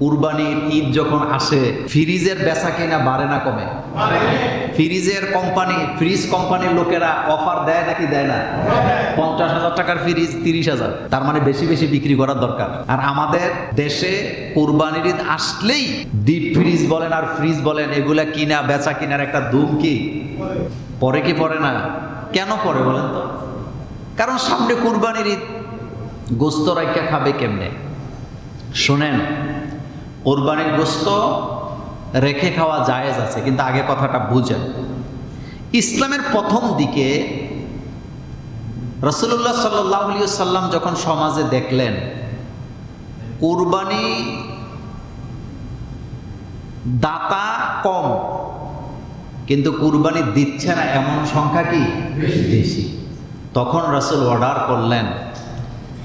কুরবানির ঈদ যখন আসে, ফ্রিজের বেচা কিনা বাড়ে না কমে? ফ্রিজের কোম্পানি, ফ্রিজ কোম্পানির লোকেরা অফার দেয় নাকি দেয় না? পঞ্চাশ হাজার টাকার ফ্রিজ, তিরিশ হাজার। তার মানে বেশি বেশি বিক্রি করার দরকার। আর আমাদের দেশে কুরবানির ঈদ আসলেই ডিপ ফ্রিজ বলেন আর ফ্রিজ বলেন, এগুলা কিনা, বেচা কিনার একটা দুম কি? পরে কি পরে না? কেন পরে বলেন তো? কারণ সামনে কুরবানির ঈদ, গোস্ত রাইকা খাবে কেমনে? শোনেন কোরবানির গোস্ত রেখে খাওয়া জায়েজ আছে কিন্তু আগে কথাটা বুঝেন। ইসলামের প্রথম দিকে রসুল্লাহ সাল্লাহ সাল্লাম যখন সমাজে দেখলেন কোরবানি দাতা কম কিন্তু কুরবানি দিচ্ছে না এমন সংখ্যা কি? বেশি তখন রাসূল অর্ডার করলেন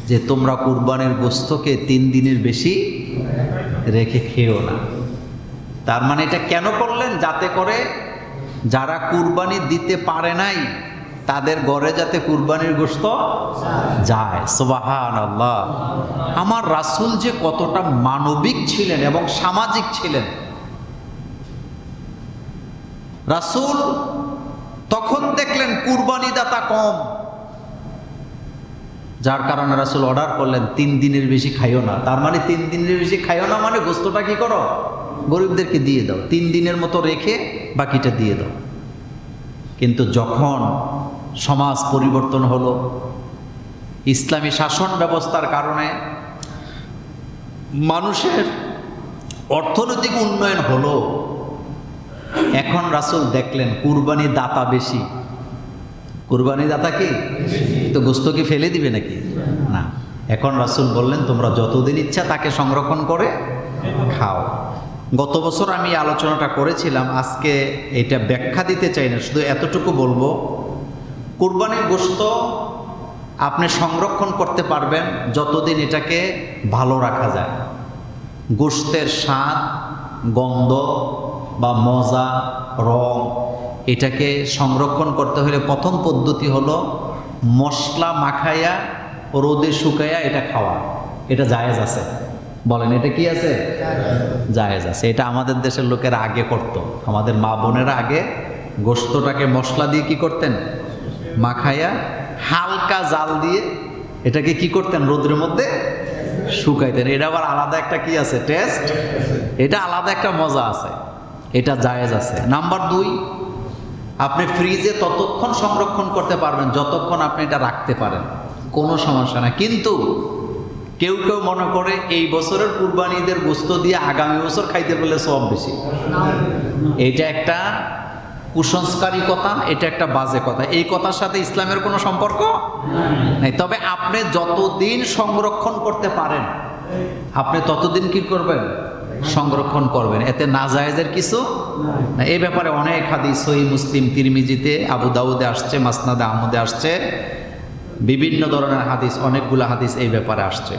যে তোমরা কুরবানির গোস্তকে তিন দিনের বেশি রেখে খেও না। তার মানে এটা কেন করলেন? যাতে করে যারা কুরবানি দিতে পারে নাই, তাদের ঘরে যাতে কুরবানির গোস্ত যায়। সোবাহান আল্লাহ আমার রাসূল যে কতটা মানবিক ছিলেন এবং সামাজিক ছিলেন। রাসূল তখন দেখলেন কুরবানি দাতা কম। যার কারণে রাসূল অর্ডার করলেন, তিন দিনের বেশি খাইও না। তার মানে তিন দিনের বেশি খাইও না মানে গোস্তটা কি করো? গরিবদেরকে দিয়ে দাও। তিন দিনের মতো রেখে বাকিটা দিয়ে দাও। কিন্তু যখন সমাজ পরিবর্তন হলো, ইসলামী শাসন ব্যবস্থার কারণে মানুষের অর্থনৈতিক উন্নয়ন হলো, এখন রাসূল দেখলেন কুরবানি দাতা বেশি। কুরবানি দাতা কি? তো গোস্ত কি ফেলে দিবে নাকি? না। এখন রাসূল বললেন, তোমরা যতদিন ইচ্ছা তাকে সংরক্ষণ করে খাও। গত বছর আমি আলোচনাটা করেছিলাম, আজকে এটা ব্যাখ্যা দিতে চাই না, শুধু এতটুকু বলব। কুরবানির গোস্ত আপনি সংরক্ষণ করতে পারবেন যতদিন এটাকে ভালো রাখা যায়। গোস্তের স্বাদ, গন্ধ বা মজা, রং এটাকে সংরক্ষণ করতে হলে প্রথম পদ্ধতি হলো মশলা মাখাইয়া, রোদে শুকাইয়া এটা খাওয়া। এটা জায়েজ আছে। বলেন, এটা কি আছে? জায়েজ আছে। এটা আমাদের দেশের লোকেরা আগে করত। আমাদের মা বোনেরা আগে গোস্তটাকে মশলা দিয়ে কি করতেন? মাখাইয়া হালকা জাল দিয়ে এটাকে কি করতেন? রোদের মধ্যে শুকাইতেন। এটা আবার আলাদা একটা কি আছে? টেস্ট? এটা আলাদা একটা মজা আছে। এটা জায়েজ আছে। নাম্বার দুই আপনি ফ্রিজে ততক্ষণ সংরক্ষণ করতে পারবেন, যতক্ষণ আপনি এটা রাখতে পারেন। কোনো সমস্যা না। কিন্তু কেউ কেউ মনে করে এই বছরের কুরবানিদের গোস্ত দিয়ে আগামী বছর খাইতে পারলে সব বেশি। এটা একটা কুসংস্কারী কথা, এটা একটা বাজে কথা। এই কথার সাথে ইসলামের কোনো সম্পর্ক নাই। তবে আপনি যতদিন সংরক্ষণ করতে পারেন, আপনি ততদিন কি করবেন? সংরক্ষণ করবেন। এতে নাজায়েজের কিছু না। এই ব্যাপারে অনেক হাদিস সহি মুসলিম তিরমিজিতে আবু দাউদে আসছে মাসনাদে আহমদে আসছে। বিভিন্ন ধরনের হাদিস অনেকগুলো হাদিস এই ব্যাপারে আসছে।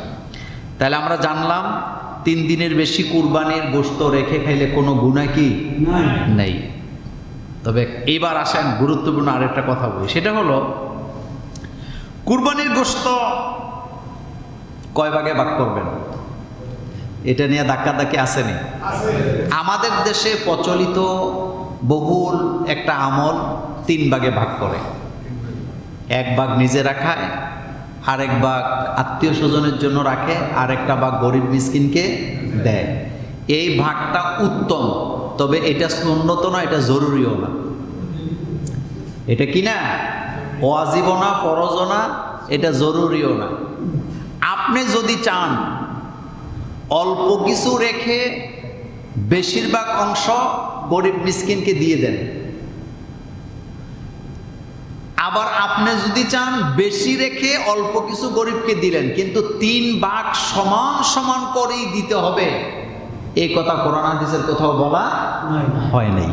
তাহলে আমরা জানলাম তিন দিনের বেশি কুরবানির গোস্ত রেখে খাইলে কোনো গুণা কি? নেই। তবে এইবার আসেন গুরুত্বপূর্ণ আরেকটা কথা বলি। সেটা হলো কুরবানির গোস্ত কয় ভাগে ভাগ করবেন? এটা নিয়ে ধাক্কাধাক্কি আসেনি। আমাদের দেশে প্রচলিত বহুল একটা আমল তিন ভাগে ভাগ করে। এক ভাগ নিজেরা খায় আরেক ভাগ আত্মীয় স্বজনের জন্য রাখে, আরেকটা ভাগ গরিব মিসকিনকে দেয়। এই ভাগটা উত্তম, তবে এটা উন্নত না, এটা জরুরিও না। এটা কি না? অজীব না ফরজ না, এটা জরুরিও না। আপনি যদি চান অল্প কিছু রেখে বেশিরভাগ অংশ গরিব মিসকিনকে দিয়ে দেন। আবার আপনি যদি চান বেশি রেখে অল্প কিছু গরিবকে দিলেন কিন্তু তিন ভাগ সমান সমান করেই দিতে হবে এই কথা কোরআন হাদিসের কোথাও বলা হয় নাই।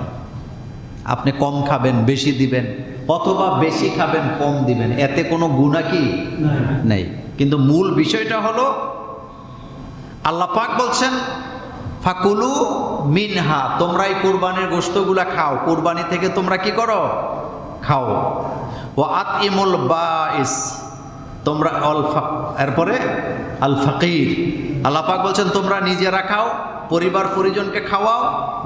আপনি কম খাবেন বেশি দিবেন অথবা বেশি খাবেন কম দিবেন এতে কোনো গুণা কি? নেই। কিন্তু মূল বিষয়টা হলো আল্লাহ পাক বলছেন, ফাকুলু মিনহা তোমরা এই কোরবানির গোস্তগুলা খাও। কোরবানি থেকে তোমরা কি করো? খাও। ও আত ইমুল বাইস, তোমরা অল এরপরে, আল ফাকির আল্লাপাক বলছেন, তোমরা নিজেরা খাও, পরিবার পরিজনকে খাওয়াও,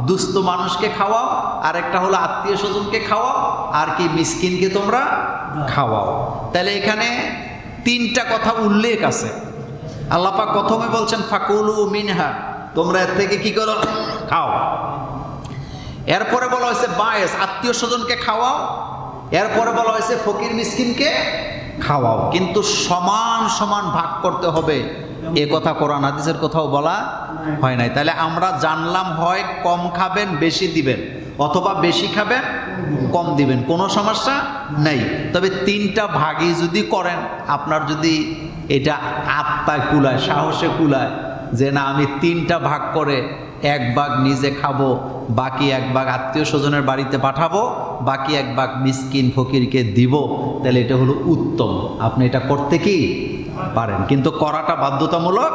দুস্থ মানুষকে খাওয়াও আর একটা হলো আত্মীয় স্বজনকে খাওয়াও, আর কি মিসকিনকে তোমরা খাওয়াও। তাহলে এখানে তিনটা কথা উল্লেখ আছে। আল্লাপাক প্রথমে বলছেন, ফাকুলু মিনহা। তোমরা এর থেকে কি করো? খাও। এরপরে বলা হয়েছে, বায়েস, আত্মীয় স্বজনকে খাওয়াও। এরপরে বলা হয়েছে, ফকির মিসকিনকে খাওয়াও। কিন্তু সমান সমান ভাগ করতে হবে। এ কথা কোরআন হাদিসের কোথাও বলা হয় নাই। তাহলে আমরা জানলাম হয় কম খাবেন, বেশি দিবেন। অথবা বেশি খাবেন, কম দিবেন। কোনো সমস্যা নেই। তবে তিনটা ভাগই যদি করেন, আপনার যদি এটা আত্মায় কুলায়, সাহসে কুলায় যে না, আমি তিনটা ভাগ করে এক ভাগ নিজে খাব, বাকি এক ভাগ আত্মীয় স্বজনের বাড়িতে পাঠাবো, বাকি এক ভাগ মিসকিন ফকিরকে দিব। তাহলে এটা হলো উত্তম। আপনি এটা করতে কি? পারেন। কিন্তু করাটা বাধ্যতামূলক?